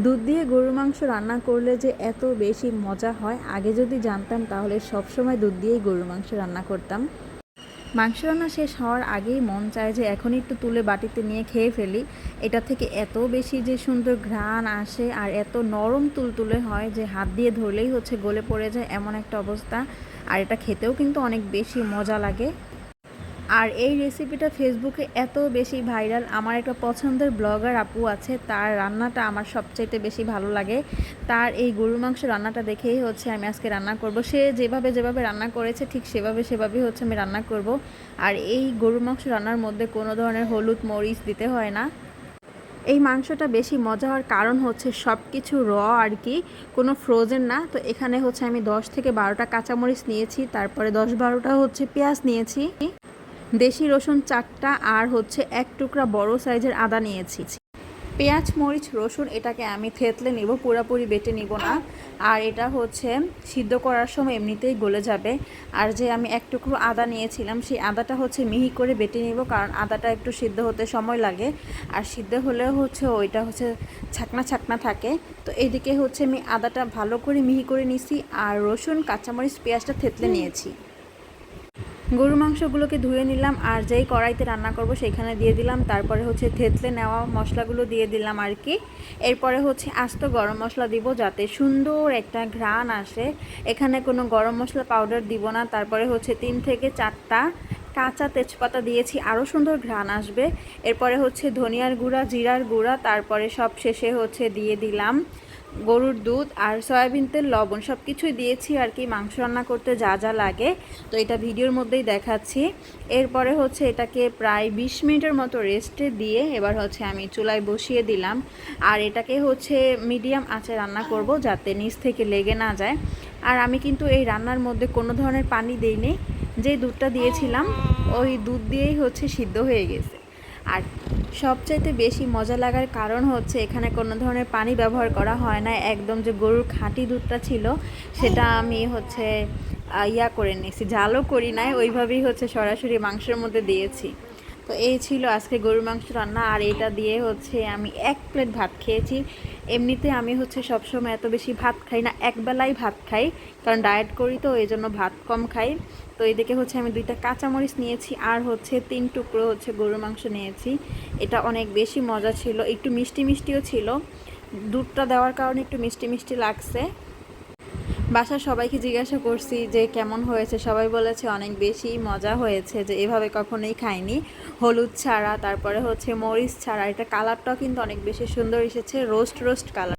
দুধ দিয়ে গরুর মাংস রান্না করলে যে এত বেশি মজা হয়, আগে যদি জানতাম তাহলে সবসময় দুধ দিয়েই গরুর মাংস রান্না করতাম। মাংস রান্না শেষ হওয়ার আগেই মন চায় যে এখনই একটু তুলে বাটিতে নিয়ে খেয়ে ফেলি। এটা থেকে এত বেশি যে সুন্দর ঘ্রাণ আসে আর এত নরম তুলতুলে হয় যে হাত দিয়ে ধরলেই হচ্ছে গলে পড়ে যায় এমন একটা অবস্থা। আর এটা খেতেও কিন্তু অনেক বেশি মজা লাগে। আর এই রেসিপিটা ফেসবুকে এত বেশি ভাইরাল আমার একটা পছন্দের ব্লগার আপু আছে, তার রান্নাটা আমার সবচাইতে বেশি ভালো লাগে। তার এই গরুর মাংস রান্নাটা দেখেই হচ্ছে আমি আজকে রান্না করব। সে যেভাবে যেভাবে রান্না করেছে, ঠিক সেভাবে সেভাবেই হচ্ছে আমি রান্না করব। আর এই গরুর মাংস রান্নার মধ্যে কোনো ধরনের হলুদ মরিচ দিতে হয় না। এই মাংসটা বেশি মজা হওয়ার কারণ হচ্ছে সব কিছু র আর কি, কোনো ফ্রোজেন না। তো এখানে হচ্ছে আমি দশ থেকে বারোটা কাঁচামরিচ নিয়েছি, তারপরে দশ বারোটা হচ্ছে পেঁয়াজ নিয়েছি। দেশি রসুন চারটা আর হচ্ছে এক টুকরা বড় সাইজের আদা নিয়েছি। পেঁয়াজ, মরিচ, রসুন এটাকে আমি থেতলে নিব, পুরোপুরি বেটে নিব না। আর এটা হচ্ছে সিদ্ধ করার সময় এমনিতেই গলে যাবে। আর যে আমি এক টুকরো আদা নিয়েছিলাম, সেই আদাটা হচ্ছে মিহি করে বেটে নিব, কারণ আদাটা একটু সিদ্ধ হতে সময় লাগে। আর সিদ্ধ হলেও হচ্ছে ওইটা হচ্ছে ছাকনা ছাকনা থাকে। তো এদিকে হচ্ছে আমি আদাটা ভালো করে মিহি করে নিছি, আর রসুন, কাঁচামরিচ, পেঁয়াজটা থেতলে নিয়েছি। গরু মাংসগুলোকে ধুয়ে নিলাম আর যেই কড়াইতে রান্না করব সেইখানে দিয়ে দিলাম। তারপরে হচ্ছে থেতলে নেওয়া মশলাগুলো দিয়ে দিলাম আর কি। এরপরে হচ্ছে আস্ত গরম মশলা দিব যাতে সুন্দর একটা ঘ্রাণ আসে। এখানে কোনো গরম মশলা পাউডার দিব না। তারপরে হচ্ছে তিন থেকে চারটা কাঁচা তেজপাতা দিয়েছি, আরও সুন্দর ঘ্রাণ আসবে। এরপরে হচ্ছে ধনিয়ার গুঁড়া, জিরার গুঁড়া, তারপরে সব শেষে হচ্ছে দিয়ে দিলাম গরুর দুধ আর সয়াবিন তেল, লবণ সব কিছুই দিয়েছি আর কি, মাংস রান্না করতে যা যা লাগে। তো এটা ভিডিওর মধ্যেই দেখাচ্ছি। এরপরে হচ্ছে এটাকে প্রায় বিশ মিনিটের মতো রেস্টে দিয়ে এবার হচ্ছে আমি চুলায় বসিয়ে দিলাম। আর এটাকে হচ্ছে মিডিয়াম আঁচে রান্না করব যাতে নিচ থেকে লেগে না যায়। আর আমি কিন্তু এই রান্নার মধ্যে কোনো ধরনের পানি দিইনি। যে দুধটা দিয়েছিলাম, ওই দুধ দিয়েই হচ্ছে সিদ্ধ হয়ে গেছে। আর সবচাইতে বেশি মজা লাগার কারণ হচ্ছে এখানে কোনো ধরনের পানি ব্যবহার করা হয় না। একদম যে গরুর খাঁটি দুধটা ছিল, সেটা আমি হচ্ছে ইয়া করে নিয়েছি জালও করি নাই, ওইভাবেই হচ্ছে সরাসরি মাংসের মধ্যে দিয়েছি। তো এই ছিল আজকে গরুর মাংস রান্না, আর এটা দিয়ে হচ্ছে আমি এক প্লেট ভাত খেয়েছি। এমনিতে আমি হচ্ছে সবসময় এত বেশি ভাত খাই না, একবেলাই ভাত খাই, কারণ ডায়েট করি তো এই জন্য ভাত কম খাই। তো এইদিকে হচ্ছে আমি দুইটা কাঁচামরিচ নিয়েছি, আর হচ্ছে তিন টুকরো হচ্ছে গরুর মাংস নিয়েছি। এটা অনেক বেশি মজা ছিল, একটু মিষ্টি মিষ্টিও ছিল। দুধটা দেওয়ার কারণে একটু মিষ্টি মিষ্টি লাগছে। বাসার সবাইকে জিজ্ঞাসা করছি যে কেমন হয়েছে? সবাই বলেছে অনেক বেশি মজা হয়েছে যে এভাবে কখনোই খাইনি। হলুদ ছাড়া, তারপরে হচ্ছে মরিচ ছাড়া, এটা কালারটাও কিন্তু অনেক বেশি সুন্দর এসেছে রোস্ট রোস্ট কালার